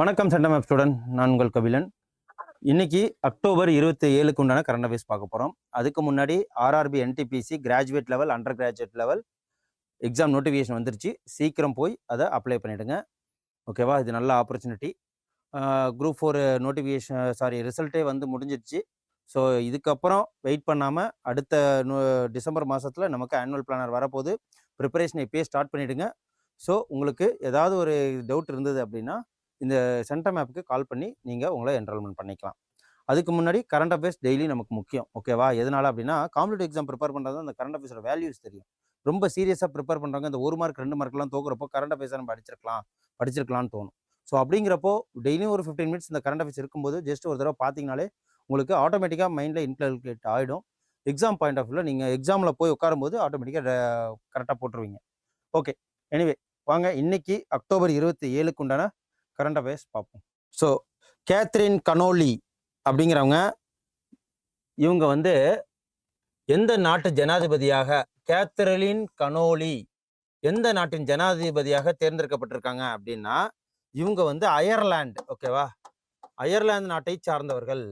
வணக்கம் சண்டம் app student நான் உங்கள் கபிலன். இன்னைக்கு அக்டோபர் இருபத்தி ஏழுக்கு உண்டான கரண்ட் அஃபேர்ஸ் பார்க்க போகிறோம் அதுக்கு முன்னாடி RRB NTPC graduate level undergraduate level exam notification வந்துருச்சு. சீக்கிரம் போய் அதை அப்ளை பண்ணிவிடுங்க ஓகேவா இது நல்ல opportunity group four notification sorry ரிசல்ட்டே வந்து முடிஞ்சிருச்சு. ஸோ இதுக்கப்புறம் வெயிட் பண்ணாமல் அடுத்த டிசம்பர் மாதத்தில் நமக்கு ஆனுவல் பிளானர் வரப்போகுது. ப்ரிப்பரேஷனை இப்பயே ஸ்டார்ட் பண்ணிவிடுங்க ஸோ உங்களுக்கு ஏதாவது ஒரு டவுட் இருந்தது அப்படின்னா இந்த சென்டம் ஆப்புக்கு கால் பண்ணி நீங்கள் உங்களை என்ரோல்மெண்ட் பண்ணிக்கலாம். அதுக்கு முன்னாடி கரண்ட் அஃபேர்ஸ் டெய்லி நமக்கு முக்கியம். ஓகேவா எதனால் அப்படின்னா காம்படிட்டிவ் எக்ஸாம் ப்ரிப்பேர் பண்ணுறது அந்த கரண்ட் அஃபேர்ஸோட வேல்யூஸ் தெரியும். ரொம்ப சீரியஸாக ப்ரிப்பேர் பண்ணுறவங்க இந்த ஒரு மார்க் ரெண்டு மார்க்லாம் தோக்குறப்போ கரண்ட் அஃபேர்ஸை நம்ம படிச்சிருக்கலாம். படிச்சிருக்கலாம்னு தோணும். ஸோ அப்படிங்கிறப்போ டெய்லியும் ஒரு ஃபிஃப்டீன் மினிட்ஸ் இந்த கரண்ட் அஃபேர்ஸ் இருக்கும்போது ஜஸ்ட் ஒரு தடவை பார்த்தீங்கனாலே உங்களுக்கு ஆட்டோமேட்டிக்காக மைண்டில் இன்கல்குலேட் ஆகிடும் எக்ஸாம் பாயிண்ட் ஆஃப் வியூவில் நீங்கள் எக்ஸாமில் போய் உட்காரும்போது ஆட்டோமேட்டிக்காக கரெக்டாக போட்டுருவீங்க. ஓகே எனிவே வாங்க. இன்னைக்கு அக்டோபர் இருபத்தி ஏழுக்கு உண்டான கரண்ட் அஃபேர்ஸ் பார்ப்போம். ஸோ கேத்ரின் கனோலி அப்படிங்கிறவங்க இவங்க வந்து எந்த நாட்டு ஜனாதிபதியாக கேத்ரலின் கனோலி எந்த நாட்டின் ஜனாதிபதியாக தேர்ந்தெடுக்கப்பட்டிருக்காங்க அப்படின்னா இவங்க வந்து அயர்லாந்து ஓகேவா அயர்லாந்து நாட்டை சார்ந்தவர்கள்.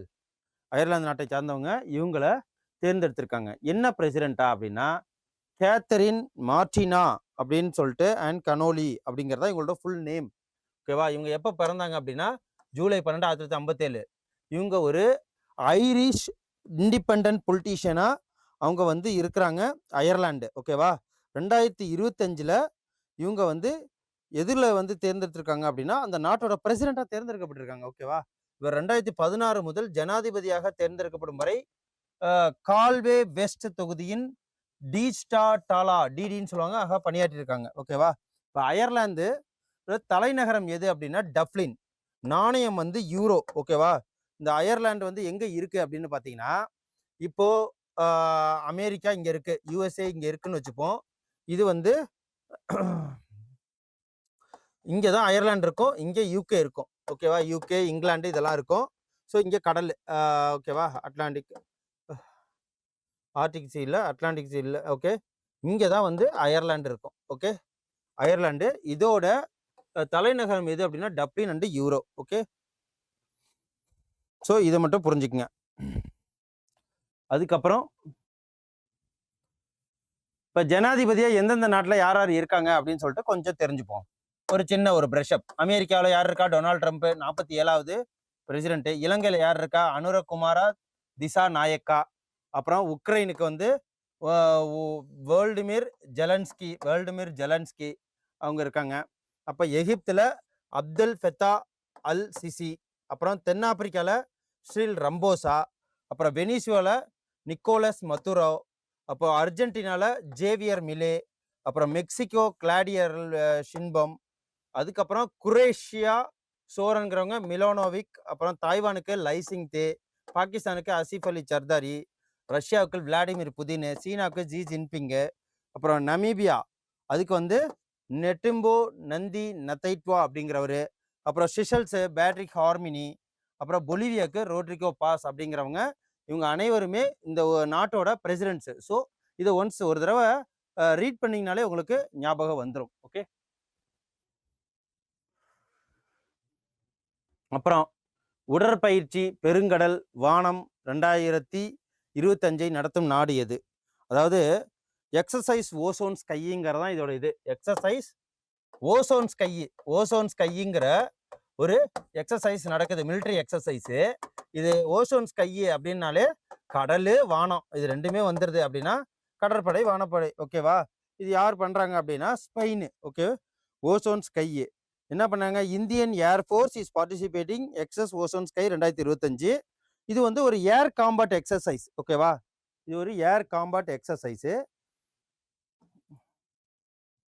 அயர்லாந்து நாட்டை சார்ந்தவங்க இவங்களை தேர்ந்தெடுத்திருக்காங்க. என்ன பிரசிடெண்ட்டா அப்படின்னா கேத்தரின் மார்டினா அப்படின்னு சொல்லிட்டு அண்ட் கனோலி அப்படிங்கிறதா இவங்களோட ஃபுல் நேம் ஓகேவா இவங்க எப்போ பிறந்தாங்க அப்படின்னா ஜூலை பன்னெண்டு ஆயிரத்தி தொள்ளாயிரத்தி ஐம்பத்தேழு. இவங்க ஒரு ஐரிஷ் இண்டிபெண்ட் பொலிட்டீஷியனாக அவங்க வந்து இருக்கிறாங்க அயர்லாண்டு ஓகேவா ரெண்டாயிரத்தி இருபத்தஞ்சில் இவங்க வந்து எதிரில் வந்து தேர்ந்தெடுத்திருக்காங்க அப்படின்னா அந்த நாட்டோட பிரசிடெண்ட்டாக தேர்ந்தெடுக்கப்பட்டிருக்காங்க. ஓகேவா இவர் ரெண்டாயிரத்தி பதினாறு முதல் ஜனாதிபதியாக தேர்ந்தெடுக்கப்படும் வரை கால்வே வெஸ்ட் தொகுதியின் டீஸ்டா டாலா டிடின்னு சொல்லுவாங்க ஆக பணியாற்றியிருக்காங்க ஓகேவா இப்போ அயர்லாந்து தலைநகரம் எது அப்படின்னா டப்ளின் நாணயம் வந்து யூரோ. ஓகேவா இந்த அயர்லாந்து வந்து எங்கே இருக்குது அப்படின்னு பார்த்தீங்கன்னா இப்போது அமெரிக்கா இங்கே இருக்குது யூஎஸ்ஏ இங்கே இருக்குன்னு வச்சுப்போம். இது வந்து இங்கே தான் அயர்லாந்து இருக்கும் இங்கே யூகே இருக்கும். ஓகேவா? யூகே இங்கிலாந்து இதெல்லாம் இருக்கும். ஸோ இங்கே கடல் ஓகேவா? அட்லாண்டிக் ஆர்டிக் சீல இல்லை அட்லாண்டிக் சீல இல்லை ஓகே. இங்கே தான் வந்து அயர்லாண்டு இருக்கும் ஓகே. அயர்லாண்டு இதோட தலைநகரம் எது அப்படின்னா Dublin and euro okay. So இதை மட்டும் புரிஞ்சுக்குங்க. அதுக்கப்புறம் இப்போ ஜனாதிபதியாக எந்தெந்த நாட்டில் யார் யார் இருக்காங்க அப்படின்னு சொல்லிட்டு கொஞ்சம் தெரிஞ்சுப்போம். ஒரு சின்ன ஒரு பிரஷப் அமெரிக்காவில் யார் இருக்கா? டொனால்ட் ட்ரம்ப் நாற்பத்தி ஏழாவது பிரசிடென்ட் இலங்கையில் யார் இருக்கா? அனுரகுமாரா திசா நாயக்கா அப்புறம் உக்ரைனுக்கு வந்து வேர்ல்டுமிர் ஜெலன்ஸ்கி வேர்ல்டுமிர் ஜெலன்ஸ்கி அவங்க இருக்காங்க. அப்போ எகிப்தில் அப்துல் ஃபெத்தா அல் சிசி அப்புறம் தென்னாப்பிரிக்காவில் ஸ்ரீல் ரம்போசா. அப்புறம் வெனிசுவாவில் நிக்கோலஸ் மத்துரோ அப்போ அர்ஜென்டினாவில் ஜேவியர் மிலே. அப்புறம் மெக்சிகோ கிளாடியர் ஷின்பம். அதுக்கப்புறம் குரேஷியா சோரன்கிறவங்க மிலோனோவிக் அப்புறம் தாய்வானுக்கு லைசிங் தே பாகிஸ்தானுக்கு அசிஃப் அலி சர்தாரி ரஷ்யாவுக்கு விளாடிமிர் புதின் சீனாவுக்கு ஜி ஜின்பிங்கு அப்புறம் நமீபியா அதுக்கு வந்து நெட்டிம்போ நந்தி நத்தைட்வா அப்படிங்கிறவர் அப்புறம் ஷிஷல்ஸு பேட்ரிக் ஹார்மினி அப்புறம் பொலிவியாவுக்கு ரோட்ரிகோ பாஸ் அப்படிங்கிறவங்க இவங்க அனைவருமே இந்த நாட்டோட பிரசிடென்ட்ஸு. ஸோ இதை ஒன்ஸ் ஒரு தடவை ரீட் பண்ணிங்கனாலே உங்களுக்கு ஞாபகம் வந்துடும் ஓகே? அப்புறம் உடற்பயிற்சி பெருங்கடல் வானம் ரெண்டாயிரத்தி இருபத்தஞ்சை நடத்தும் நாடு எது? அதாவது எக்ஸசைஸ் ஓசோன் ஸ்கைங்கிறது தான் இதோட இது. எக்ஸசைஸ் ஓசோன் ஸ்கை ஓசோன் ஸ்கைங்கிற ஒரு எக்ஸசைஸ் நடக்குது. மிலிட்ரி எக்ஸசைஸு இது ஓசோன் ஸ்கை அப்படின்னாலே கடல் வானம் இது ரெண்டுமே வந்துடுது அப்படின்னா கடற்படை வானப்படை. ஓகேவா? இது யார் பண்ணுறாங்க அப்படின்னா ஸ்பெயின். ஓகே? Ozone sky. என்ன பண்ணாங்க? Indian air force is participating exercise ozone sky ரெண்டாயிரத்தி இருபத்தஞ்சு. இது வந்து ஒரு ஏர் காம்பாட் எக்ஸசைஸ். ஓகேவா? இது ஒரு ஏர் காம்பாட் எக்ஸசைஸு.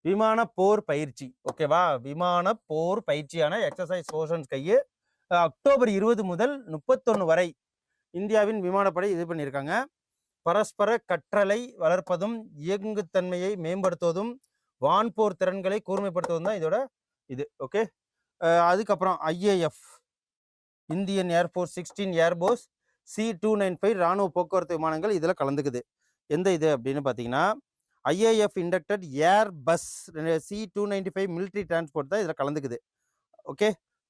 விமான போர் பயிற்சி. ஓகேவா? விமான போர் பயிற்சியான எக்ஸசைஸ் ஓசோன் ஸ்கையு அக்டோபர் இருபது முதல் முப்பத்தொன்று வரை இந்தியாவின் விமானப்படை இது பண்ணியிருக்காங்க. பரஸ்பர கற்றலை வளர்ப்பதும் இயங்குத்தன்மையை மேம்படுத்துவதும் வான்போர் திறன்களை கூர்மைப்படுத்துவதும் தான் இதோட இது ஓகே அதுக்கப்புறம் IAF Indian air force sixteen Airbus C two nine five ராணுவ போக்குவரத்து விமானங்கள் இதில் கலந்துக்குது. எந்த இது அப்படின்னு பார்த்தீங்கன்னா IAF inducted Airbus C two ninety five military transport தான் இதில் கலந்துக்குது. ஓகே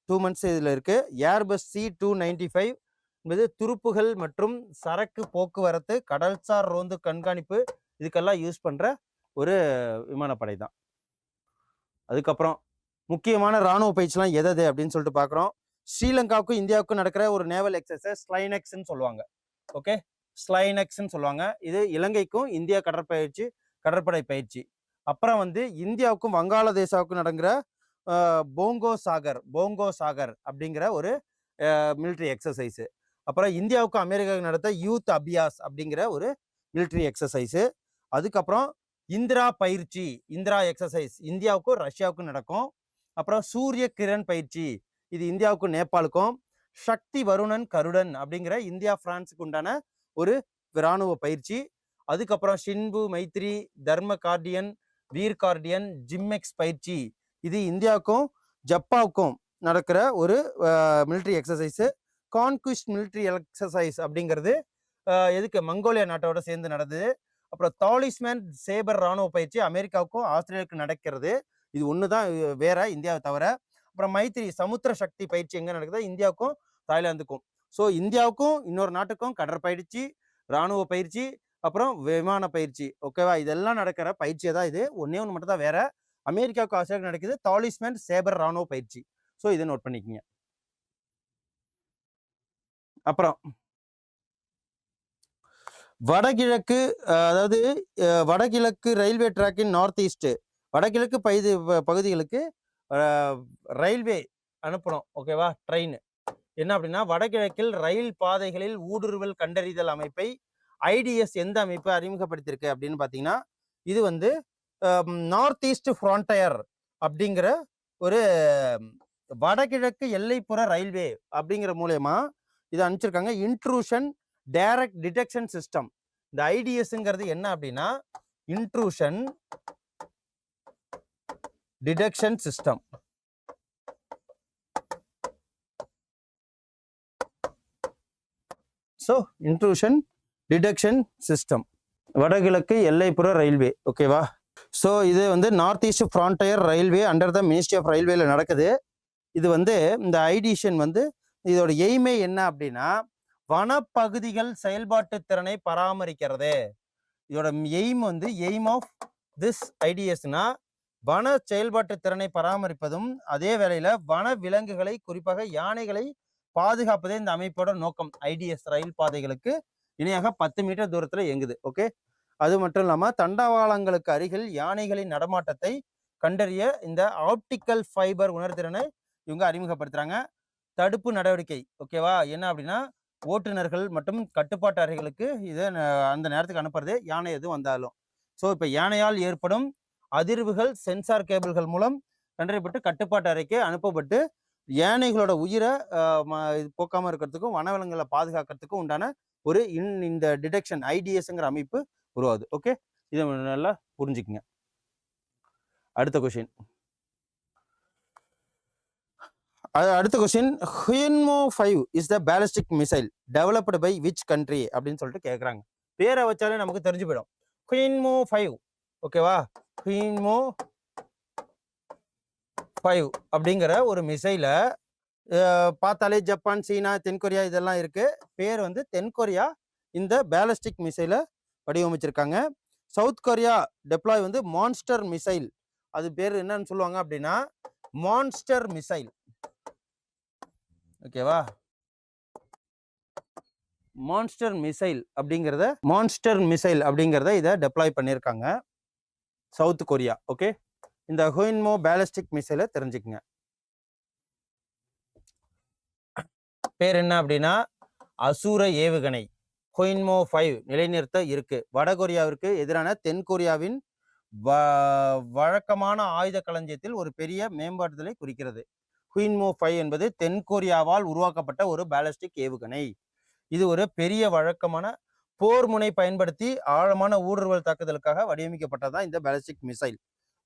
டூ மந்த்ஸ் இதில் இருக்குது Airbus C two ninety five என்பது துருப்புகள் மற்றும் சரக்கு போக்குவரத்து கடல்சார் ரோந்து கண்காணிப்பு இதுக்கெல்லாம் யூஸ் பண்ணுற ஒரு விமானப்படை தான். அதுக்கப்புறம் முக்கியமான ராணுவ பயிற்சிலாம் எதது அப்படின்னு சொல்லிட்டு பார்க்குறோம் ஸ்ரீலங்காவுக்கும் இந்தியாவுக்கும் நடக்கிற ஒரு நேவல் எக்ஸசைஸ் ஸ்லைனெக்ஸ்ன்னு சொல்லுவாங்க. ஓகே ஸ்லைனெக்ஸ்ன்னு சொல்லுவாங்க. இது இலங்கைக்கும் இந்தியா கடற்பயிற்சி கடற்படை பயிற்சி. அப்புறம் வந்து இந்தியாவுக்கும் வங்காளதேசாவுக்கும் நடக்கிற போங்கோ சாகர் போங்கோ சாகர் அப்படிங்கிற ஒரு மிலிட்ரி எக்ஸசைஸு அப்புறம் இந்தியாவுக்கும் அமெரிக்காவுக்கு நடத்த யூத் அபியாஸ் அப்படிங்கிற ஒரு மிலிட்ரி எக்ஸசைஸு அதுக்கப்புறம் இந்திரா பயிற்சி இந்திரா எக்ஸசைஸ் இந்தியாவுக்கும் ரஷ்யாவுக்கும் நடக்கும். அப்புறம் சூரிய கிரண் பயிற்சி. இது இந்தியாவுக்கும் நேபாளுக்கும். சக்தி வருணன் கருடன் அப்படிங்கிற இந்தியா பிரான்ஸுக்கு உண்டான ஒரு இராணுவ பயிற்சி. அதுக்கப்புறம் ஷின்பு மைத்ரி தர்ம கார்டியன் வீர் கார்டியன் ஜிம்மெக்ஸ் பயிற்சி. இது இந்தியாவுக்கும் ஜப்பாவுக்கும் நடக்கிற ஒரு military exercise conquest military exercise அப்படிங்கிறது எதுக்கு? மங்கோலியா நாட்டோட சேர்ந்து நடந்தது. அப்புறம் தாலிஸ்மேன் சேபர் ராணுவ பயிற்சி அமெரிக்காவுக்கும் ஆஸ்திரேலியாவுக்கும் நடக்கிறது. இது ஒன்று தான் வேற இந்தியாவை தவிர அப்புறம் மைத்திரி சமுத்திர சக்தி பயிற்சி எங்கே நடக்குதோ இந்தியாவுக்கும் தாய்லாந்துக்கும். ஸோ இந்தியாவுக்கும் இன்னொரு நாட்டுக்கும் கடற்பயிற்சி ராணுவ பயிற்சி அப்புறம் விமான பயிற்சி. ஓகேவா இதெல்லாம் நடக்கிற பயிற்சியை தான் இது. ஒன்றே ஒன்று மட்டும் தான் வேற அமெரிக்காவுக்கு ஆஸ்திரேலியா நடக்குது தாலிஸ்மேன் சேபர் ராணுவ பயிற்சி. ஸோ இதை நோட் பண்ணிக்கிங்க. அப்புறம் வடகிழக்கு அதாவது வடகிழக்கு ரயில்வே ட்ராக்கின் நார்த் ஈஸ்ட் வடகிழக்கு பகுதி பகுதிகளுக்கு ரயில்வே அனுப்பணும். ஓகேவா? ட்ரெயின். என்ன அப்படின்னா வடகிழக்கில் ரயில் பாதைகளில் ஊடுருவல் கண்டறிதல் அமைப்பை ஐடிஎஸ் எந்த அமைப்பு அறிமுகப்படுத்தியிருக்கு அப்படின்னு பார்த்தீங்கன்னா இது வந்து நார்த் ஈஸ்ட் ஃப்ரான்டயர் அப்படிங்கிற ஒரு வடகிழக்கு எல்லைப்புற ரயில்வே அப்படிங்கிற மூலயமா இதை அனுப்பிச்சிருக்காங்க. Intrusion direct detection system. இந்த ஐடிஎஸ்ங்கிறது என்ன அப்படின்னா intrusion detection system so intrusion detection system வடகிழக்கு எல்லைப்புற ரயில்வே ஓகேவா ஸோ இது வந்து north east frontier railway under the ministry of ரயில்வேல நடக்குது. இது வந்து இந்த ஐடிஷன் வந்து இதோட எய்மே என்ன அப்படின்னா வனப்பகுதிகள் செயல்பாட்டு திறனை பராமரிக்கிறது. இதோட எய்ம் வந்து எய்ம் ஆஃப் திஸ் ஐடியஸ்னா வன செயல்பாட்டு திறனை பராமரிப்பதும் அதே வேளையில வன விலங்குகளை குறிப்பாக யானைகளை பாதுகாப்பதே இந்த அமைப்போட நோக்கம். ஐடிஎஸ் ரயில் பாதைகளுக்கு இணையாக பத்து மீட்டர் தூரத்துல இயங்குது. ஓகே? அது மட்டும் இல்லாம தண்டவாளங்களுக்கு அருகில் யானைகளின் நடமாட்டத்தை கண்டறிய இந்த ஆப்டிக்கல் ஃபைபர் உணர்திறனை இவங்க அறிமுகப்படுத்துறாங்க. தடுப்பு நடவடிக்கை. ஓகேவா? என்ன அப்படின்னா ஓட்டுநர்கள் மற்றும் கட்டுப்பாட்டு அறைகளுக்கு இதை ந- அந்த நேரத்துக்கு அனுப்புறது யானை எதுவும் வந்தாலும். ஸோ இப்போ யானையால் ஏற்படும் அதிர்வுகள் சென்சார் கேபிள்கள் மூலம் கண்டறியப்பட்டு கட்டுப்பாட்டு அறைக்கு அனுப்பப்பட்டு யானைகளோட உயிரை போக்காமல் ம- இது இருக்கிறதுக்கும் வனவிலங்குகளை பாதுகாக்கிறதுக்கும் உண்டான ஒரு இன் இந்த டிடெக்ஷன் ஐடிஎஸ்ங்கிற அமைப்பு உருவாகுது. ஓகே இதை நல்லா புரிஞ்சுக்குங்க. அடுத்த கொஷின் அடுத்த question Hyunmoo five is the ballistic missile developed by which country அப்படின்னு சொல்லிட்டு கேட்குறாங்க பேரை வச்சாலே நமக்கு தெரிஞ்சு போயிடும். ஹுயன்மோ ஃபைவ் ஓகேவா ஹீமோ ஃபைவ் அப்படிங்கிற ஒரு மிசைலை பார்த்தாலே ஜப்பான் சீனா தென்கொரியா இதெல்லாம் இருக்குது பேர் வந்து தென்கொரியா. இந்த பேலஸ்டிக் மிசைலை வடிவமைச்சிருக்காங்க. சவுத் கொரியா டெப்ளாய் வந்து மான்ஸ்டர் மிசைல் அது பேர் என்னன்னு சொல்லுவாங்க அப்படின்னா மான்ஸ்டர் மிசைல் ஓகேவா மான்ஸ்டர் மிசைல் அப்படிங்கிறத மான்ஸ்டர் மிசைல் அப்படிங்கிறத இதை டெப்ளாய் பண்ணியிருக்காங்க சவுத் கொரியா ஓகே? இந்த ஹுயின்மோ பேலஸ்டிக் மிசைலை தெரிஞ்சுக்குங்க. பேர் என்ன அப்படின்னா அசூர ஏவுகணை. ஹொயின்மோ ஃபைவ் நிலைநிறுத்த இருக்கு. வடகொரியாவிற்கு எதிரான தென்கொரியாவின் வ- வழக்கமான ஆயுத களஞ்சியத்தில் ஒரு பெரிய மேம்பாடுதலை குறிக்கிறது. குயின்மோ ஃபைவ் என்பது தென்கொரியாவால் உருவாக்கப்பட்ட ஒரு பேலஸ்டிக் ஏவுகணை. இது ஒரு பெரிய வழக்கமான போர் முனை பயன்படுத்தி ஆழமான ஊடுருவல் தாக்குதலுக்காக வடிவமைக்கப்பட்டதான் இந்த பேலஸ்டிக் மிசைல்.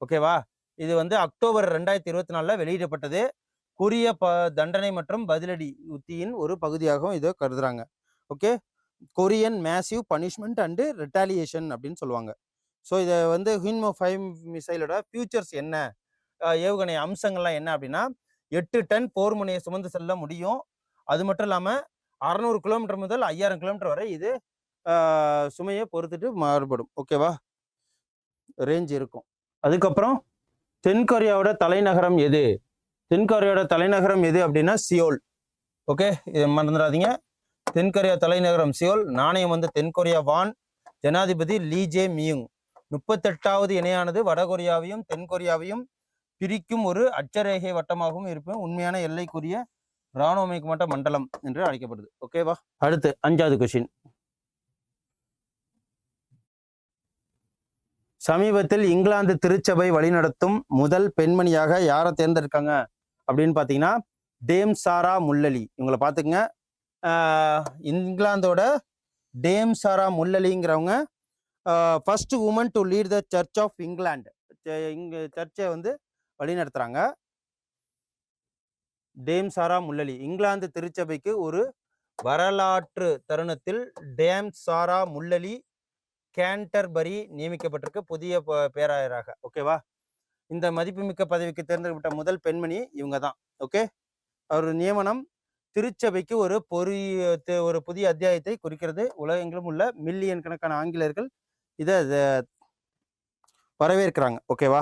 ஓகேவா இது வந்து அக்டோபர் ரெண்டாயிரத்தி இருபத்தி நாலில் வெளியிடப்பட்டது. கொரிய ப தண்டனை மற்றும் பதிலடி உத்தியின் ஒரு பகுதியாகவும் இதை கருதுறாங்க. Okay Korean massive punishment and retaliation அப்படின்னு சொல்லுவாங்க. ஸோ இதை வந்து ஹின்மோ ஃபைவ் மிசைலோட ஃபியூச்சர்ஸ் என்ன? ஏவுகணை அம்சங்கள்லாம் என்ன அப்படின்னா எட்டு டன் போர் முனையை சுமந்து செல்ல முடியும். அது மட்டும் இல்லாமல் அறநூறு கிலோமீட்டர் முதல் ஐயாயிரம் கிலோமீட்டர் வரை இது சுமையை பொறுத்துட்டு மாறுபடும். ஓகேவா? ரேஞ்ச் இருக்கும். அதுக்கப்புறம் தென்கொரியாவோட தலைநகரம் எது? தென்கொரியாவோட தலைநகரம் எது அப்படின்னா சியோல். ஓகே? இதை மறந்துடாதீங்க. தென்கொரியா தலைநகரம் சியோல். நாணயம் வந்து தென்கொரியா வான். ஜனாதிபதி லீ ஜே மியுங். முப்பத்தெட்டாவது இணையானது வடகொரியாவையும் தென்கொரியாவையும் பிரிக்கும் ஒரு அட்சரேகை வட்டமாகவும் இருப்பேன். உண்மையான எல்லைக்குரிய இராணுவமைக்கப்பட்ட மண்டலம் என்று அழைக்கப்படுது. ஓகேவா? அடுத்து அஞ்சாவது கொஷின் சமீபத்தில் இங்கிலாந்து திருச்சபை வழிநடத்தும் முதல் பெண்மணியாக யாரை தேர்ந்தெடுக்காங்க? அப்படின்னு பார்த்தீங்கன்னா டேம் சாரா முள்ளலி. இவங்களை பார்த்துக்குங்க இங்கிலாந்தோட Dame Sarah முள்ளலிங்கிறவங்க first woman to lead the church of England இங்க சர்ச்சை வந்து வழிநடத்துறாங்க. டேம் சாரா முள்ளலி. இங்கிலாந்து திருச்சபைக்கு ஒரு வரலாற்று தருணத்தில் டேம் சாரா முள்ளலி கேண்டர்பரி நியமிக்கப்பட்டிருக்க புதிய பேராயராக. ஓகேவா இந்த மதிப்புமிக்க பதவிக்கு தேர்ந்தெடுக்கப்பட்ட முதல் பெண்மணி இவங்க தான். ஓகே அவர் நியமனம் திருச்சபைக்கு ஒரு பொறிய ஒரு புதிய அத்தியாயத்தை குறிக்கிறது. உலகெங்கிலும் உள்ள மில்லியன் கணக்கான ஆங்கிலேயர்கள் இதை இதை வரவேற்கிறாங்க. ஓகேவா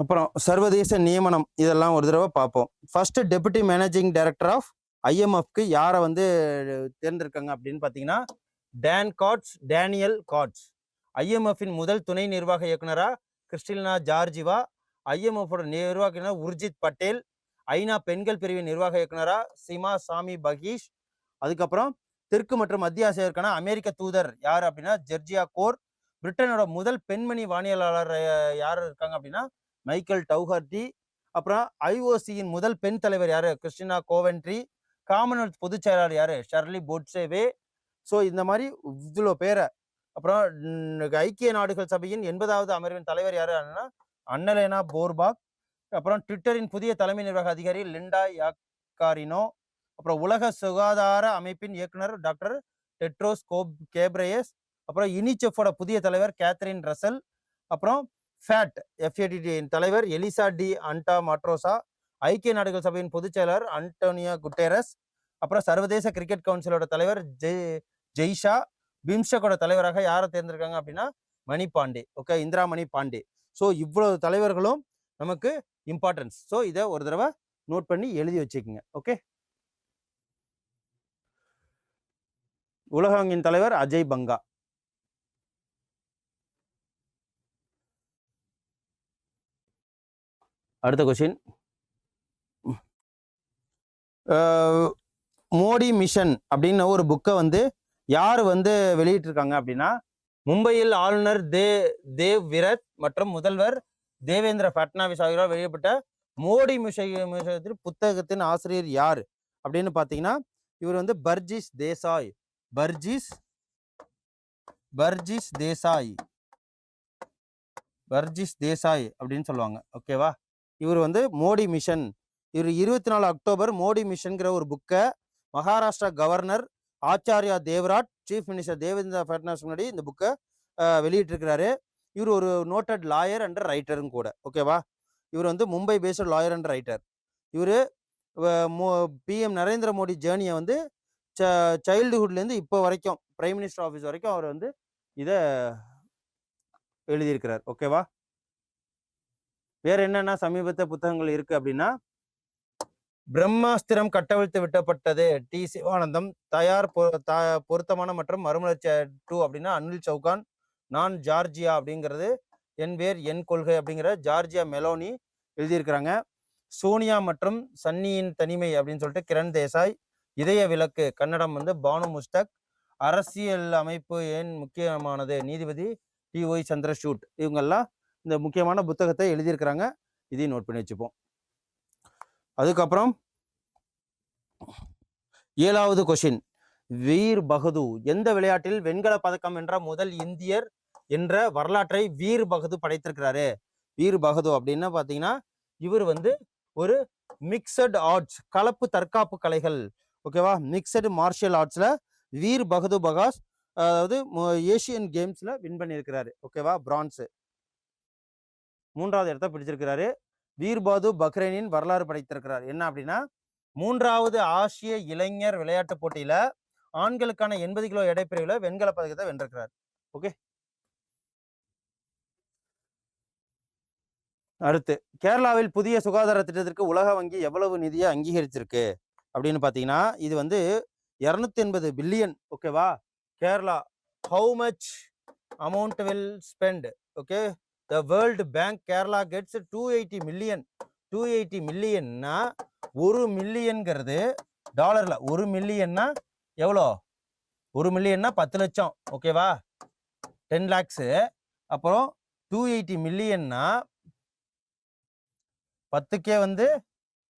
அப்புறம் சர்வதேச நியமனம். இதெல்லாம் ஒரு தடவை பார்ப்போம். First deputy managing director of ஐஎம்எஃப்க்கு யாரை வந்து தேர்ந்தெடுக்காங்க அப்படின்னு பார்த்தீங்கன்னா டேன் காட்ஸ் டேனியல் காட்ஸ். ஐஎம்எஃப்பின் முதல் துணை நிர்வாக இயக்குனரா கிறிஸ்டினா ஜார்ஜிவா. ஐஎம்எஃபோட நிர்வாக இயக்குனர் உர்ஜித் பட்டேல். ஐநா பெண்கள் பிரிவின் நிர்வாக இயக்குனராக சிமா சாமி பகீஷ். அதுக்கப்புறம் தெற்கு மற்றும் மத்திய ஆசியாவிற்கான அமெரிக்க தூதர் யார் அப்படின்னா ஜெர்ஜியா கோர். பிரிட்டனோட முதல் பெண்மணி வானியலாளர் யார் இருக்காங்க அப்படின்னா மைக்கேல் டவுஹர்டி அப்புறம் ஐஓசியின் முதல் பெண் தலைவர் யார்? Christina Coventry. காமன்வெல்த் பொதுச் செயலாளர் யாரு? ஷர்லி போட்சேவே. ஸோ இந்த மாதிரி இவ்வளோ பேரை. அப்புறம் ஐக்கிய நாடுகள் சபையின் எண்பதாவது அமர்வின் தலைவர் யாரு அப்படின்னா அன்னலேனா போர்பாக். அப்புறம் ட்விட்டரின் புதிய தலைமை நிர்வாக அதிகாரி லிண்டா யாக்காரினோ. அப்புறம் உலக சுகாதார அமைப்பின் இயக்குனர் டாக்டர் டெட்ரோஸ் கோப் கேப்ரேயஸ். அப்புறம் யூனிசெஃபோட புதிய தலைவர் கேத்ரின் ரசல். அப்புறம் ஃபேட் எஃப்ஏடிடியின் தலைவர் எலிசா டி அன்டா மாட்ரோசா. ஐக்கிய நாடுகள் சபையின் பொதுச் செயலர் அன்டோனியா குட்டேரஸ் அப்புறம் சர்வதேச கிரிக்கெட் கவுன்சிலோட தலைவர் ஜெய் ஜெய்ஷா பிம்ஸ்டெக்கோட தலைவராக யாரை தேர்ந்தெடுக்காங்க அப்படின்னா மணி பாண்டே ஓகே இந்திரா மணி பாண்டே. ஸோ இவ்வளவு தலைவர்களும் நமக்கு இம்பார்ட்டன்ஸ் ஸோ இதை ஒரு தடவை நோட் பண்ணி எழுதி வச்சுக்கோங்க ஓகே உலக வங்கியின் தலைவர் அஜய் பங்கா. அடுத்த கொஸ்டின் மோடி மிஷன் அப்படின்னு ஒரு புக்கை வந்து யார் வந்து வெளியிட்டிருக்காங்க அப்படின்னா மும்பையில் ஆளுநர் தே தேவ் விரத் மற்றும் முதல்வர் தேவேந்திர ஃபட்னாவிஸ் ஆகியோரால் வெளியிடப்பட்ட மோடி மிஷன் புத்தகத்தின் ஆசிரியர் யார்? அப்படின்னு பார்த்தீங்கன்னா இவர் வந்து பர்ஜிஸ் தேசாய். பர்ஜிஸ் பர்ஜிஸ் தேசாய். பர்ஜிஸ் தேசாய் அப்படின்னு சொல்லுவாங்க. ஓகேவா? இவர் வந்து மோடி மிஷன் இவர் இருபத்தி நாலு அக்டோபர் மோடி மிஷன்கிற ஒரு புக்கை Maharashtra governor Acharya Devrat chief minister Devendra Fadnavis முன்னாடி இந்த புக்கை வெளியிட்டிருக்கிறாரு. இவர் ஒரு நோட்டட் லாயர் அண்ட் ரைட்டரும் கூட. ஓகேவா? இவர் வந்து Mumbai based lawyer and writer. இவர் பிஎம் நரேந்திர மோடி ஜேர்னியை வந்து ச சைல்டுஹுட்லேருந்து இப்போ வரைக்கும் பிரைம் மினிஸ்டர் ஆஃபீஸ் வரைக்கும் அவர் வந்து இதை எழுதியிருக்கிறார். ஓகேவா? வேறு என்னென்ன சமீபத்த புத்தகங்கள் இருக்குது அப்படின்னா பிரம்மாஸ்திரம் கட்டவிழ்த்து விட்டப்பட்டது. டி. சிவானந்தம் தயார் பொருத்தமான மற்றும் மறுமலர்ச்சி டூ அப்படின்னா அனில் சௌகான் நான் ஜார்ஜியா அப்படிங்கிறது என் வேர் என் கொள்கை அப்படிங்கிற ஜார்ஜியா மெலோனி எழுதியிருக்கிறாங்க. சோனியா மற்றும் சன்னியின் தனிமை அப்படின்னு சொல்லிட்டு கிரண் தேசாய் இதய விளக்கு கன்னடம் வந்து பானு முஸ்தக் அரசியல் அமைப்பு ஏன் முக்கியமானது? நீதிபதி டி. ஒய். சந்திரசூட். இவங்கெல்லாம் இந்த முக்கியமான புத்தகத்தை எழுதியிருக்கிறாங்க. இதையும் நோட் பண்ணி வச்சுப்போம். அதுக்கப்புறம் ஏழாவது கொஷின் வீர் பகது எந்த விளையாட்டில் வெண்கல பதக்கம் என்ற முதல் இந்தியர் என்ற வரலாற்றை வீர் பகது படைத்திருக்கிறாரு? வீர் பகது அப்படின்னா பாத்தீங்கன்னா இவர் வந்து ஒரு மிக்சட் ஆர்ட்ஸ் கலப்பு தற்காப்பு கலைகள் ஓகேவா மிக்சடு மார்ஷியல் ஆர்ட்ஸ்ல வீர் பகது பகாஸ் அதாவது மு- ஏசியன் கேம்ஸ்ல வின் பண்ணியிருக்கிறாரு ஓகேவா பிரான்ஸ் மூன்றாவது இடத்த பிடிச்சிருக்கிறாரு. வீர்பாது பக்ரைனின் வரலாறு படைத்திருக்கிறார். என்ன அப்படின்னா மூன்றாவது ஆசிய இளைஞர் விளையாட்டுப் போட்டியில ஆண்களுக்கான எண்பது கிலோ எடைப்பிரிவுல வெண்கல பதக்கத்தை வென்றிருக்கிறார். ஓகே? அடுத்து கேரளாவில் புதிய சுகாதார திட்டத்திற்கு உலக வங்கி எவ்வளவு நிதியை அங்கீகரிச்சிருக்கு? அப்படின்னு பார்த்தீங்கன்னா இது வந்து இரநூத்தி எண்பது பில்லியன் ஓகேவா? Kerala how much amount will spend okay? The world bank Kerala gets two eighty million two eighty மில்லியன்னா ஒரு மில்லியன்கிறது டாலரில் ஒரு மில்லியன்னா எவ்வளோ? ஒரு மில்லியன்னா பத்து லட்சம். ஓகேவா டென் லேக்ஸு அப்புறம் டூ எயிட்டி மில்லியன்னா பத்துக்கே வந்து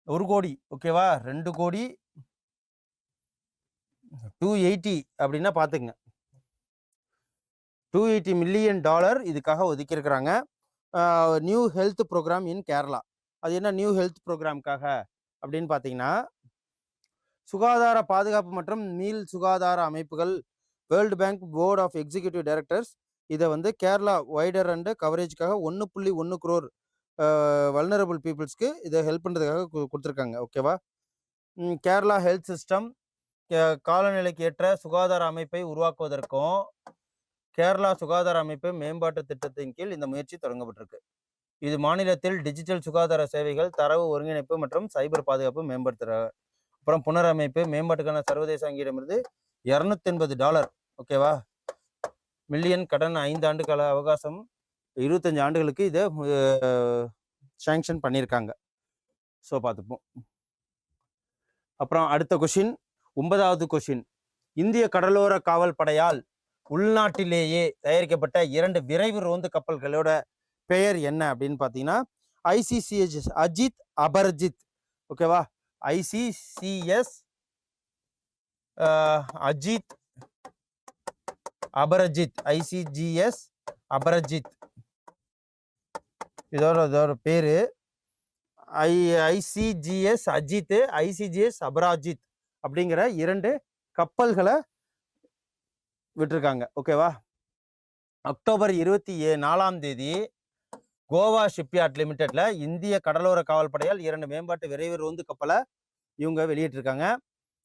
ஒரு கோடி. ஓகேவா ரெண்டு கோடி. டூ எயிட்டி அப்படின்னா பார்த்துங்க டூ எயிட்டி மில்லியன் டாலர் இதுக்காக ஒதுக்கியிருக்கிறாங்க. New health program in Kerala அது என்ன நியூ ஹெல்த் ப்ரோக்ராம்க்காக அப்படின்னு பார்த்தீங்கன்னா சுகாதார பாதுகாப்பு மற்றும் மீள் சுகாதார அமைப்புகள் world bank board of executive directors இதை வந்து கேரளா வைடர் அண்டு கவரேஜ்க்காக ஒன்று புள்ளி ஒன்று குரோர் வல்னரபிள் பீப்புள்ஸ்க்கு இதை ஹெல்ப் பண்ணுறதுக்காக கொடுத்துருக்காங்க. ஓகேவா கேரளா ஹெல்த் சிஸ்டம் காலநிலைக்கு ஏற்ற சுகாதார அமைப்பை உருவாக்குவதற்கும் கேரளா சுகாதார அமைப்பு மேம்பாட்டு திட்டத்தின் கீழ் இந்த முயற்சி தொடங்கப்பட்டிருக்கு. இது மாநிலத்தில் டிஜிட்டல் சுகாதார சேவைகள் தரவு ஒருங்கிணைப்பு மற்றும் சைபர் பாதுகாப்பு மேம்படுத்துகிறாங்க அப்புறம் புனரமைப்பு மேம்பாட்டுக்கான சர்வதேச வங்கியிடமிருந்து இரநூத்தி எண்பது டாலர் ஓகேவா மில்லியன் கடன் ஐந்து ஆண்டு கால அவகாசம் இருபத்தஞ்சு ஆண்டுகளுக்கு இதை சேங்ஷன் பண்ணியிருக்காங்க. ஸோ பார்த்துப்போம். அப்புறம் அடுத்த கொஷின் ஒன்பதாவது கொஷின் இந்திய கடலோர காவல் படையால் உள்நாட்டிலேயே தயாரிக்கப்பட்ட இரண்டு விரைவு ரோந்து கப்பல்களோட பெயர் என்ன அப்படின்னு பார்த்தீங்கன்னா ஐசிசிஎஸ் அஜித் அபர்ஜித். ஓகேவா ஐசிசிஎஸ் அஜித் அபரஜித். ஐசிஜிஎஸ் அபரஜித். இதோட இதோட பேரு. I ICGS Ajit ICGS Aparajit அப்படிங்கிற இரண்டு கப்பல்களை விட்டுருக்காங்க. ஓகேவா அக்டோபர் இருபத்தி ஏ நாலாம் தேதி கோவா ஷிப்யார்ட் லிமிடெட்ல இந்திய கடலோர காவல்படையால் இரண்டு மேம்பாட்டு விரைவு ரோந்து கப்பலை இவங்க வெளியிட்டிருக்காங்க.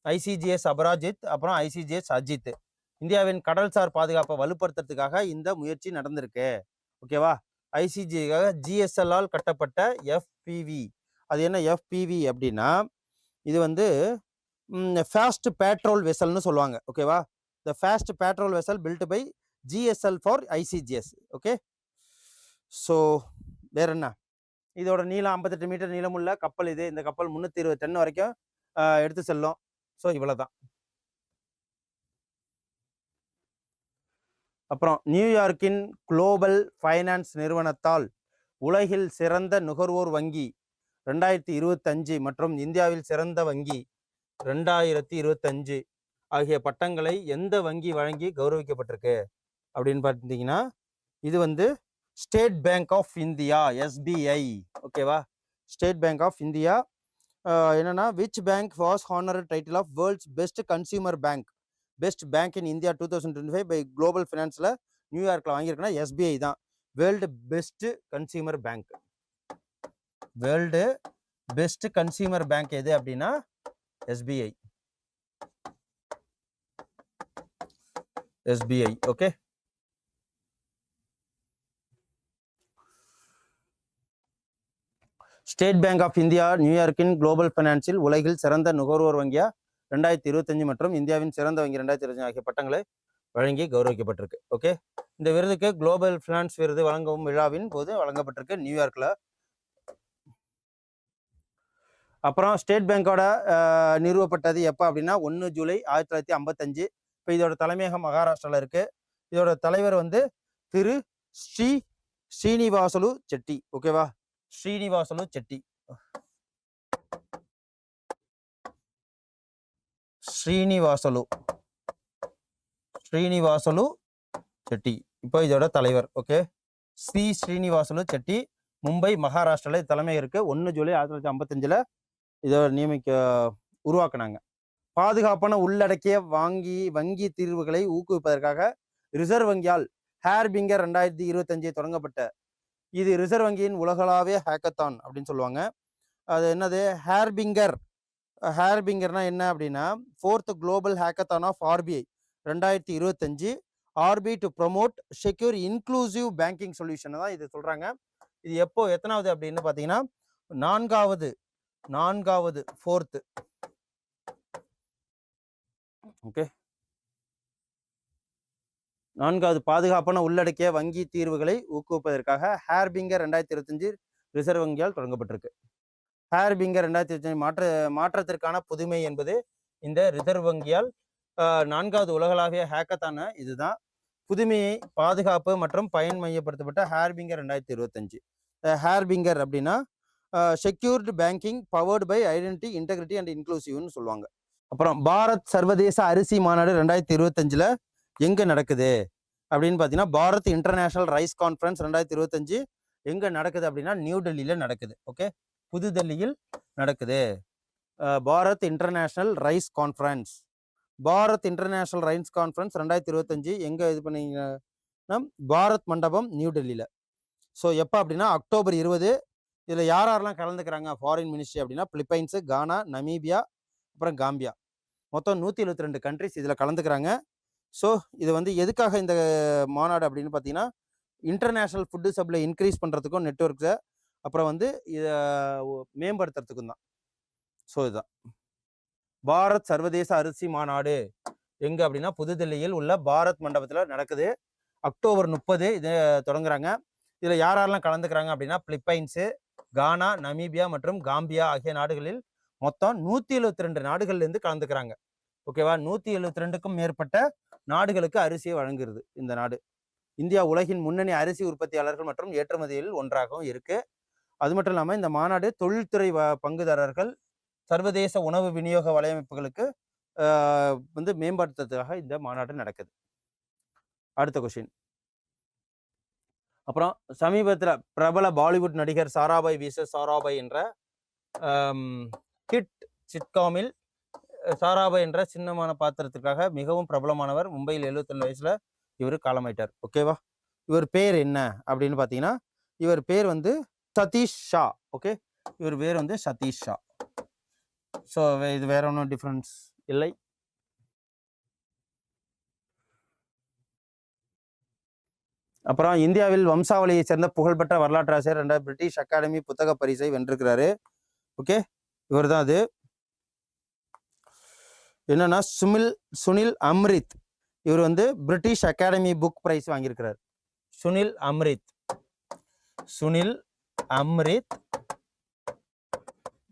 ஐசிஜிஎஸ் அபராஜித் அப்புறம் ஐசிஜிஎஸ் அஜித். இந்தியாவின் கடல்சார் பாதுகாப்பை வலுப்படுத்துறதுக்காக இந்த முயற்சி நடந்திருக்கு. ஓகேவா ஐசிஜிக்காக ஜிஎஸ்எல்லால் கட்டப்பட்ட எஃபிவி அது என்ன எஃபிவி அப்படின்னா இது வந்து ஃபாஸ்ட் பேட்ரோல் வெசல்னு சொல்லுவாங்க. ஓகேவா the fast patrol vessel built by GSL for ICGS okay so வேற என்ன? இதோட நீளம் ஐம்பத்தெட்டு மீட்டர் நீளமுள்ள கப்பல் இது. இந்த கப்பல் முந்நூற்றி இருபது டன் வரைக்கும் எடுத்து செல்லும். ஸோ இவ்வளோதான் அப்புறம் நியூயார்க்கின் குளோபல் ஃபைனான்ஸ் நிறுவனத்தால் உலகில் சிறந்த நுகர்வோர் வங்கி ரெண்டாயிரத்தி இருபத்தஞ்சு மற்றும் இந்தியாவில் சிறந்த வங்கி ரெண்டாயிரத்தி இருபத்தஞ்சு. ஆகிய பட்டங்களை எந்த வங்கி வழங்கி கௌரவிக்கப்பட்டிருக்கு? அப்படின்னு பார்த்தீங்கன்னா இது வந்து state bank of India SBI ஓகேவா ஸ்டேட் பேங்க் ஆஃப் இந்தியா என்னன்னா which bank was honour title of world's best consumer bank best bank in India two thousand twenty five by global ஃபினான்ஸில் நியூயார்க்கில் வாங்கியிருக்குன்னா எஸ்பிஐ தான். World best consumer bank world best consumer bank எது அப்படின்னா SBI SBI okay state bank of India நியூயார்க்கின் global ஃபைனான்ஸில் உலகில் சிறந்த நுகர்வோர் வங்கியா? ரெண்டாயிரத்தி இருபத்தஞ்சு மற்றும் இந்தியாவின் சிறந்த வங்கி ரெண்டாயிரத்தி இருபத்தஞ்சு ஆகிய பட்டங்களை வழங்கி கௌரவிக்கப்பட்டிருக்கு ஓகே இந்த விருதுக்கு குளோபல் ஃபினான்ஸ் விருது வழங்கும் விழாவின் போது வழங்கப்பட்டிருக்கு நியூயார்க்கில் அப்புறம் ஸ்டேட் பேங்கோட நிறுவப்பட்டது எப்போ அப்படின்னா ஒன்று ஜூலை ஆயிரத்தி தொள்ளாயிரத்தி ஐம்பத்தஞ்சு இப்போ இதோட தலைமையகம் மகாராஷ்டிராவில் இருக்கு. இதோட தலைவர் வந்து திரு ஸ்ரீ ஸ்ரீனிவாசலு செட்டி. ஓகேவா ஸ்ரீனிவாசலு செட்டி. ஸ்ரீனிவாசலு. ஸ்ரீனிவாசலு செட்டி. இப்போ இதோட தலைவர். ஓகே ஸ்ரீ ஸ்ரீனிவாசலு செட்டி. மும்பை மகாராஷ்டிராவில் தலைமை இருக்குது ஒன்று ஜூலை ஆயிரத்தி தொள்ளாயிரத்தி ஐம்பத்தஞ்சில் இதோட நியமிக்க உருவாக்குனாங்க. பாதுகாப்பான உள்ளடக்கிய வாங்கி வங்கி தீர்வுகளை ஊக்குவிப்பதற்காக ரிசர்வ் வங்கியால் ஹேர் பிங்கர் ரெண்டாயிரத்தி இருபத்தஞ்சு தொடங்கப்பட்ட. இது ரிசர்வ் வங்கியின் உலகளாவிய ஹேக்கத்தான் அப்படின்னு சொல்லுவாங்க. அது என்னது? ஹேர் பிங்கர் ஹேர் பிங்கர்னா என்ன அப்படின்னா fourth global hackathon of RBI ரெண்டாயிரத்தி இருபத்தஞ்சு. RBI to promote secure inclusive banking solution தான் இது சொல்கிறாங்க இது எப்போ எத்தனாவது அப்படின்னு பார்த்தீங்கன்னா நான்காவது நான்காவது ஃபோர்த்து ஓகே. நான்காவது பாதுகாப்பான உள்ளடக்கிய வங்கி தீர்வுகளை ஊக்குவிப்பதற்காக ஹேர்பிங்கர் ரெண்டாயிரத்தி இருபத்தஞ்சு ரிசர்வ் வங்கியால் தொடங்கப்பட்டிருக்கு. ஹேர்பிங்கர் ரெண்டாயிரத்தி இருபத்தஞ்சு மாற்ற மாற்றத்திற்கான புதுமை என்பது இந்த ரிசர்வ் வங்கியால் ஆஹ், நான்காவது உலகளாவிய ஹேக்கத்தான இதுதான். புதுமையை பாதுகாப்பு மற்றும் பயன் மையப்படுத்தப்பட்ட ஹேர்பிங்கர் ரெண்டாயிரத்தி இருபத்தஞ்சு. ஹேர்பிங்கர் அப்படின்னா secured banking powered by identity integrity and இன்க்ளூசிவ்னு சொல்லுவாங்க. அப்புறம் பாரத் சர்வதேச அரிசி மாநாடு ரெண்டாயிரத்தி இருபத்தஞ்சில் எங்கே நடக்குது? அப்படின்னு பார்த்தீங்கன்னா பாரத் இன்டர்நேஷனல் ரைஸ் கான்ஃபரன்ஸ் ரெண்டாயிரத்தி இருபத்தஞ்சு எங்கே நடக்குது அப்படின்னா நியூ டெல்லியில் நடக்குது. ஓகே? புதுடெல்லியில் நடக்குது. Bharat international rice conference. Bharat international rice conference ரெண்டாயிரத்தி இருபத்தஞ்சு எங்கே இது பண்ணீங்கன்னா பாரத் மண்டபம் நியூ டெல்லியில். ஸோ எப்போ அப்படின்னா அக்டோபர் இருபது. இதில் யார் யாரெல்லாம் கலந்துக்கிறாங்க? ஃபாரின் மினிஸ்ட்ரி அப்படின்னா பிலிப்பைன்ஸு கானா நமீபியா அப்புறம் காம்பியா. மொத்தம் நூற்றி எழுபத்தி ரெண்டு கண்ட்ரிஸ் இதில் கலந்துக்கிறாங்க. ஸோ இது வந்து எதுக்காக இந்த மாநாடு அப்படின்னு பார்த்தீங்கன்னா இன்டர்நேஷ்னல் ஃபுட்டு சப்ளை இன்க்ரீஸ் பண்ணுறதுக்கும் நெட்ஒர்க்ஸை அப்புறம் வந்து இதை மேம்படுத்துறதுக்கும் தான். ஸோ இதுதான் பாரத் சர்வதேச அரிசி மாநாடு. எங்கே அப்படின்னா புதுதில்லியில் உள்ள பாரத் மண்டபத்தில் நடக்குது. அக்டோபர் முப்பது இது தொடங்குறாங்க. இதில் யார் யாரெல்லாம் கலந்துக்கிறாங்க அப்படின்னா பிலிப்பைன்ஸு கானா நமீபியா மற்றும் காம்பியா ஆகிய நாடுகளில் மொத்தம் நூற்றி எழுபத்தி ரெண்டு நாடுகள்லேருந்து கலந்துக்கிறாங்க. ஓகேவா? நூற்றி எழுபத்தி ரெண்டுக்கும் மேற்பட்ட நாடுகளுக்கு அரிசியை வழங்குகிறது இந்த நாடு. இந்தியா உலகின் முன்னணி அரிசி உற்பத்தியாளர்கள் மற்றும் ஏற்றுமதியில் ஒன்றாகவும் இருக்கு. அது மட்டும் இல்லாமல் இந்த மாநாடு தொழில்துறை வ- பங்குதாரர்கள் சர்வதேச உணவு விநியோக வலையமைப்புகளுக்கு வந்து மேம்படுத்துறதுக்காக இந்த மாநாடு நடக்குது. அடுத்த கொஷின் அப்புறம் சமீபத்தில் பிரபல பாலிவுட் நடிகர் சாராபாய் விச சாராபாய் என்ற ஹிட் சிட்காமில் சாராபா என்ற சின்னமான பாத்திரத்திற்காக மிகவும் பிரபலமானவர் மும்பையில் 71 வயசுல இவர் காலமாயிட்டார். ஓகேவா இவர் பேர் என்ன அப்படின்னு பார்த்தீங்கன்னா இவர் பேர் வந்து சதீஷ் ஷா. ஓகே இவர் பேர் வந்து சதீஷ் ஷா. ஸோ இது வேற ஒன்றும் டிஃப்ரென்ஸ் இல்லை. அப்புறம் இந்தியாவில் வம்சாவளியை சேர்ந்த புகழ்பெற்ற வரலாற்றாசிரியர் ரெண்டாவது பிரிட்டிஷ் அகாடமி புத்தக பரிசை வென்றிருக்கிறாரு. ஓகே இவர் தான் அது. என்னன்னா சுமில் சுனில் அம்ரித். இவர் வந்து British academy book price வாங்கியிருக்கிறார். Sunil Amrith. Sunil Amrith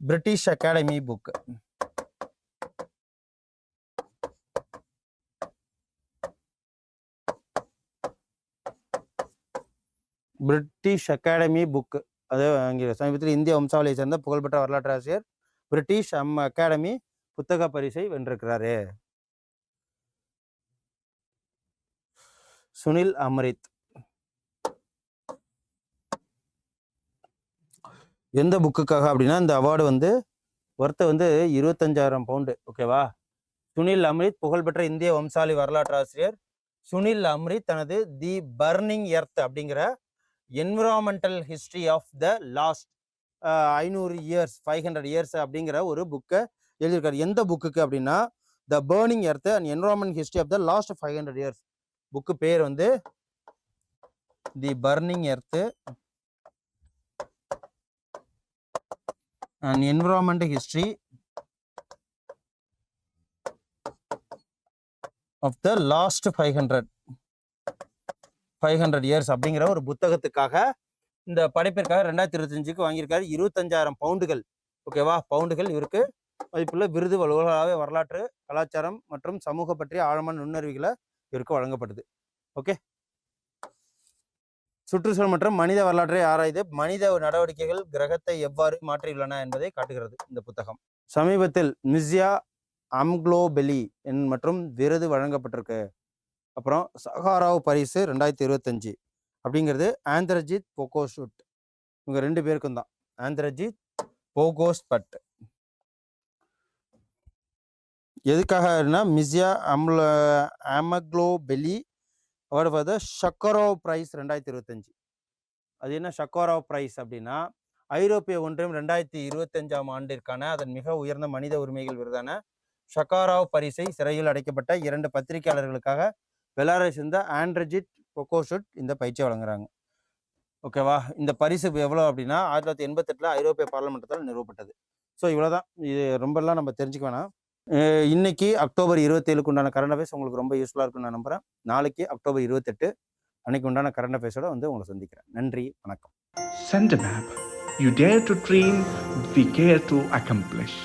British academy book British academy book அது வாங்கி சமீபத்தில் இந்திய வம்சாவளியை சேர்ந்த புகழ்பெற்ற வரலாற்று ஆசிரியர் பிரிட்டிஷ் அம் அகாடமி புத்தக பரிசை வென்றிருக்கிறாரு. சுனில் அம்ரித். எந்த புக்குக்காக அப்படின்னா இந்த அவார்டு வந்து ஒருத்த வந்து இருபத்தஞ்சாயிரம் பவுண்டு ஓகேவா சுனில் அம்ரித் புகழ்பெற்ற இந்திய வம்சாலி வரலாற்று ஆசிரியர் சுனில் அம்ரித் தனது தி பர்னிங் எர்த் அப்படிங்கிற environmental history of the last ஐநூறு இயர்ஸ் ஃபைவ் ஹண்ட்ரட் இயர்ஸ் அப்படிங்கிற ஒரு புக்கை எழுதியிருக்காரு. எந்த புக்குக்கு அப்படின்னா the burning earth and environment history of the last five hundred years book பேர் வந்து the burning earth and environment history of the last five hundred five hundred years அப்படிங்கிற ஒரு புத்தகத்துக்காக இந்த படைப்பிற்காக ரெண்டாயிரத்தி இருபத்தஞ்சுக்கு வாங்கியிருக்காரு. இருபத்தஞ்சாயிரம் பவுண்டுகள். ஓகேவா பவுண்டுகள் இவருக்கு. மதிப்புள்ள விருது உலகளாவிய வரலாற்று கலாச்சாரம் மற்றும் சமூக பற்றிய ஆழமான நுண்ணறிவுகளை இவருக்கு வழங்கப்படுது ஓகே சுற்றுச்சூழல் மற்றும் மனித வரலாற்றை ஆராய்ந்து மனித நடவடிக்கைகள் கிரகத்தை எவ்வாறு மாற்றியுள்ளன என்பதை காட்டுகிறது இந்த புத்தகம். சமீபத்தில் மிஸ்யா அம்க்ளோபெலி என் மற்றும் விருது வழங்கப்பட்டிருக்கு. அப்புறம் சஹாராவ் பரிசு ரெண்டாயிரத்தி இருபத்தஞ்சு. அப்படிங்கிறது ஆந்திரஜித் போகோஷுட் இவங்க ரெண்டு பேருக்கும் தான். ஆந்திரஜித் போகோஸ் பட் எதுக்காகனா Mzia அம்ல Amaglobeli award for Sakharov prize ரெண்டாயிரத்தி இருபத்தஞ்சு. அது என்ன ஷக்கோராவ் ப்ரைஸ் அப்படின்னா ஐரோப்பிய ஒன்றியம் ரெண்டாயிரத்தி இருபத்தஞ்சாம் ஆண்டிற்கான அதன் மிக உயர்ந்த மனித உரிமைகள் விருதான ஷக்காராவ் பரிசை சிறையில் அடைக்கப்பட்ட இரண்டு பத்திரிகையாளர்களுக்காக பெலாரஸ் இருந்த ஆண்ட்ரஜிட் கொக்கோ ஷூட் இந்த பயிற்சியை வழங்குறாங்க. ஓகேவா? இந்த பரிசு எவ்வளோ அப்படின்னா ஆயிரத்தி தொள்ளாயிரத்தி எண்பத்தெட்டில் ஐரோப்பிய பாராளுமன்றத்தால் நிறுவப்பட்டது. ஸோ இவ்வளோதான் இது ரொம்பலாம் நம்ம தெரிஞ்சுக்க வேணாம். இன்னைக்கு அக்டோபர் இருபத்தேழுக்கு உண்டான கரண்ட் அஃபேர்ஸ் உங்களுக்கு ரொம்ப யூஸ்ஃபுல்லாக இருக்கும்னு நான் நம்புகிறேன் நாளைக்கு அக்டோபர் இருபத்தெட்டு அன்னைக்கு உண்டான கரண்ட் அஃபேர்ஸோட வந்து உங்களை சந்திக்கிறேன். நன்றி வணக்கம். Sent may you dare to dream we care to accomplish.